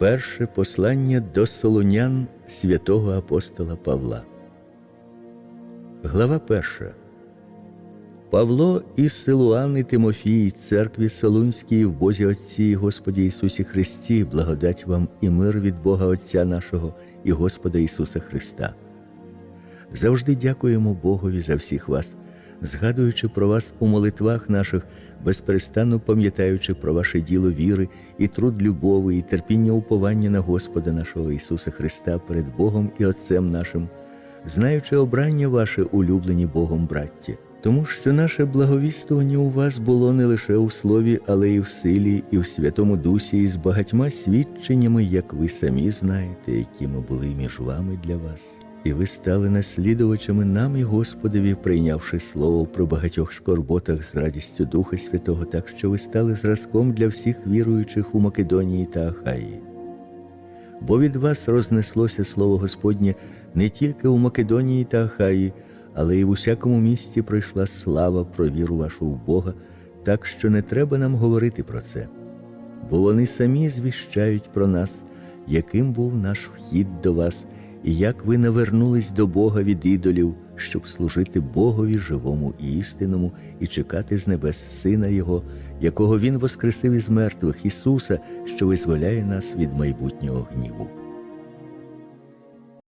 Перше послання до Солонян святого апостола Павла. Глава перша. Павло і Силуан і Тимофій, церкві Солунській в Бозі Отці Господі Ісусі Христі, благодать вам і мир від Бога Отця нашого і Господа Ісуса Христа. Завжди дякуємо Богові за всіх вас, згадуючи про вас у молитвах наших, безперестанно пам'ятаючи про ваше діло віри і труд любові, і терпіння уповання на Господа нашого Ісуса Христа перед Богом і Отцем нашим, знаючи обрання ваше улюблені Богом братті. Тому що наше благовістування у вас було не лише у слові, але й в силі, і в Святому Дусі, і з багатьма свідченнями, як ви самі знаєте, які ми були між вами для вас. І ви стали наслідувачами нам і Господові, прийнявши слово про багатьох скорботах з радістю Духа Святого, так що ви стали зразком для всіх віруючих у Македонії та Ахаї. Бо від вас рознеслося слово Господнє не тільки у Македонії та Ахаї, але й в усякому місті пройшла слава про віру вашу в Бога, так що не треба нам говорити про це. Бо вони самі звіщають про нас, яким був наш вхід до вас, і як ви навернулись до Бога від ідолів, щоб служити Богові живому і істинному, і чекати з небес Сина Його, якого Він воскресив із мертвих, Ісуса, що визволяє нас від майбутнього гніву.